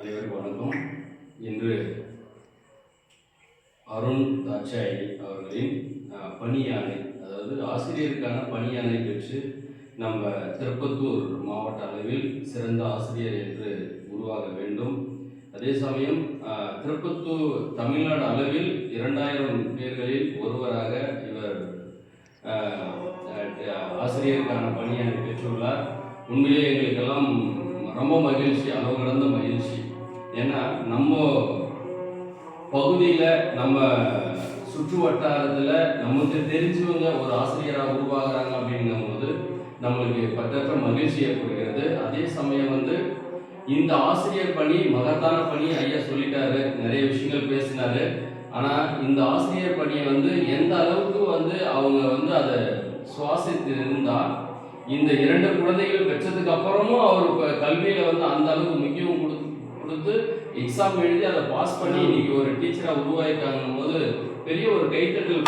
அனைவருக்கும் வணக்கம். இன்று அருண் தாட்சாய் அவர்களின் பணியானை பணியாணை அதாவது ஆசிரியருக்கான பணியாணை பெற்று நம்ம திருப்பத்தூர் மாவட்ட அளவில் சிறந்த ஆசிரியர் என்று உருவாக வேண்டும். அதே சமயம் திருப்பத்தூர் தமிழ்நாடு அளவில் இரண்டாயிரம் பேர்களில் ஒருவராக இவர் ஆசிரியருக்கான பணியாணை பெற்றுள்ளார். உண்மையிலே எங்களுக்கெல்லாம் ரொம்ப மகிழ்ச்சி அளவு கடந்த மகிழ்ச்சி. ஏன்னா நம்ம பகுதியில் நம்ம சுற்று வட்டாரத்தில் நமக்கு தெரிஞ்சவங்க ஒரு ஆசிரியராக உருவாகிறாங்க அப்படிங்கும்போது நம்மளுக்கு பற்றற்ற மகிழ்ச்சி ஏற்படுகிறது. அதே சமயம் வந்து இந்த ஆசிரியர் பணி மகத்தான பணி ஐயா சொல்லிட்டாரு. நிறைய விஷயங்கள் பேசினாரு. ஆனால் இந்த ஆசிரியர் பணியை வந்து எந்த அளவுக்கு வந்து அவங்க வந்து அதை சுவாசித்து இருந்தால் இந்த இரண்டு குழந்தைகள் பெற்றதுக்கு அப்புறமும் அவர் இப்போ கல்வியில் வந்து அந்த அளவுக்கு முக்கியம் கொடுத்து கொடுத்து எக்ஸாம் எழுதி அதை பாஸ் பண்ணி இன்னைக்கு ஒரு டீச்சராக உருவாயிருக்காங்கும் போது பெரிய ஒரு கைத்தட்டல்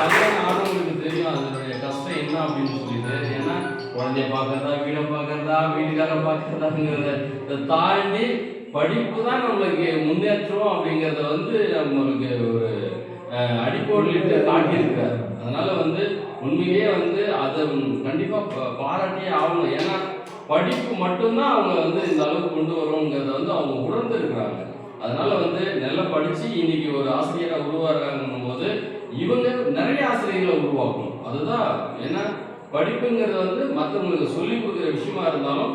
கல்யாணம் ஆனவங்களுக்கு தெரியும் அதனுடைய கஷ்டம் என்ன அப்படின்னு சொல்லிட்டு. ஏன்னா குழந்தைய பார்க்கறதா வீடை பார்க்கறதா வீட்டுக்கார பார்க்கறதாங்கிறத இதை தாண்டி படிப்பு தான் நம்மளுக்கு முன்னேற்றம் அப்படிங்கிறத வந்து நம்மளுக்கு ஒரு அஹ், அடிக்கோடிட்டு காட்டியிருக்கிறார். அதனால வந்து உண்மையிலேயே வந்து அதை கண்டிப்பாக பாராட்டியே ஆகணும். ஏன்னா படிப்பு மட்டும்தான் அவங்க வந்து இந்த அளவுக்கு கொண்டு வரோங்கிறத வந்து அவங்க உணர்ந்துருக்கிறாங்க. அதனால வந்து நல்லா படித்து இன்னைக்கு ஒரு ஆசிரியராக உருவாகிறாங்கன்னும் போது இவங்க நிறைய ஆசிரியர்களை உருவாக்கணும். அதுதான் ஏன்னா படிப்புங்கிறது வந்து மற்றவங்களுக்கு சொல்லிக் கொடுக்குற விஷயமா இருந்தாலும்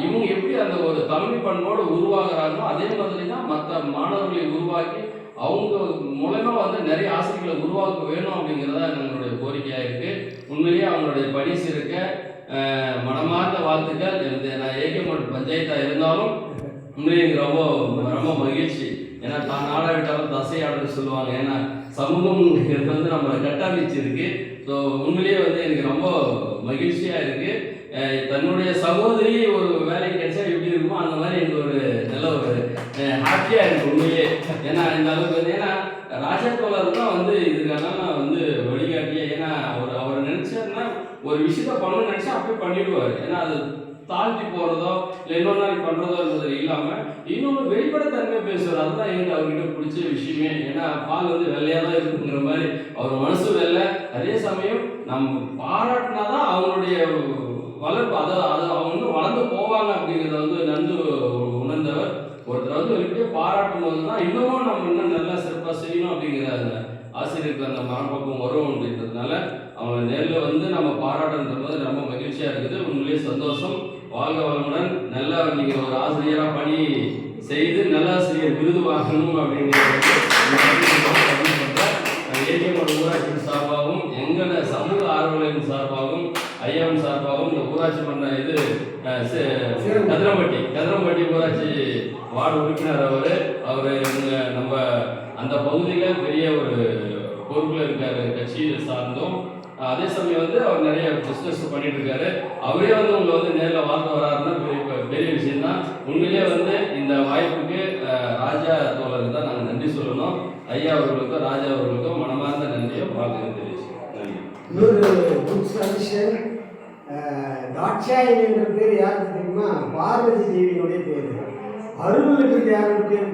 இவங்க எப்படி அந்த ஒரு தலைமை பண்போடு உருவாகிறாங்களோ அதே மாதிரி தான் மற்ற மாணவர்களை உருவாக்கி அவங்க மூலமா வந்து நிறைய ஆசிரியர்களை உருவாக்க வேணும் அப்படிங்கிறதா நம்மளுடைய கோரிக்கையாக இருக்கு. உண்மையிலேயே அவங்களுடைய பணி சிறுக்க மனமார்ந்த வாழ்த்துக்கள். எனது நான் ஏகமோட் பஞ்சாயத்தாக இருந்தாலும் உண்மையிலே எனக்கு ரொம்ப ரொம்ப மகிழ்ச்சி. ஏன்னா தான் ஆடாவிட்டாலும் விட்டாலும் தசையாடுன்னு சொல்லுவாங்க. ஏன்னா சமூகம் வந்து நம்மளை கட்டமைச்சிருக்கு. ஸோ உண்மையிலேயே வந்து எனக்கு ரொம்ப மகிழ்ச்சியாக இருக்குது தன்னுடைய சகோதரி ஒரு வேலை ஏன்னா இந்த அளவுக்கு வந்து ஏன்னா ராஜா தோழர் தான் வந்து இதுக்கெல்லாம் நான் வந்து வழிகாட்டியே. ஏன்னா அவர் அவர் நினைச்சாருன்னா ஒரு விஷயத்த பண்ணணும்னு நினைச்சா அப்படியே பண்ணிடுவார். ஏன்னா அது தாழ்த்தி போறதோ இல்லை இன்னொரு நாளைக்கு பண்றதோன்றது இல்லாம இன்னொன்று வெளிப்படைத்தன்மை பேசுவார். அதுதான் எனக்கு அவர்கிட்ட பிடிச்ச விஷயமே. ஏன்னா பால் வந்து வெள்ளையா தான் இருக்குங்கிற மாதிரி அவர் மனசு வெள்ளை அதே சமயம் நம்ம பாராட்டினாதான் அவங்களுடைய வளர்ப்பு அதை அதை அவங்க வளர்ந்து போவாங்க அப்படிங்கிறத வந்து நன்கு வந்து அவர்கிட்ட பாராட்டும் தான் இன்னமும் நம்ம இன்னும் நல்லா சிறப்பாக செய்யணும் அப்படிங்கிற அந்த ஆசிரியருக்கு அந்த மனப்பக்கம் வரும் அப்படின்றதுனால அவங்க நேரில் வந்து நம்ம பாராட்டுன்ற போது ரொம்ப மகிழ்ச்சியாக இருக்குது. உண்மையிலேயே சந்தோஷம். வாழ்க வளமுடன். நல்லா நீங்கள் ஒரு ஆசிரியராக பணி செய்து நல்லாசிரியர் விருது வாங்கணும் அப்படிங்கிறது ஏடிஎம்மோட ஊராட்சி சார்பாகவும் எங்களை சமூக ஆர்வலரின் சார்பாகவும் ஐயாவின் சார்பாகவும் இந்த ஊராட்சி மன்ற இது கதிரம்பட்டி கதிரம்பட்டி ஊராட்சி வார்டு உறுப்பினர் அவர். அவர் நம்ம அந்த பகுதியில் பெரிய ஒரு பொறுப்பில் இருக்காரு கட்சியை சார்ந்தும். அதே சமயம் வந்து அவர் நிறைய பிஸ்னஸ் பண்ணிட்டு இருக்காரு. அவரே வந்து உங்களை வந்து நேரில் பார்க்க வராருன்னா பெரிய பெரிய விஷயம் தான் உண்மையிலேயே வந்து இந்த வாய்ப்புக்கு ராஜா தோழருக்கு தான் நாங்கள் நன்றி சொல்லணும். ஐயா அவர்களுக்கும் ராஜா அவர்களுக்கும் மனமார்ந்த நன்றியை வாழ்த்து தெரிவிச்சு நன்றி தாட்சாயன் என்ற பேர் யாருக்கு தெரியுமா? பார்வதி தேவியினுடைய பேர். அருள்னுக்கு யாருக்கு பேர்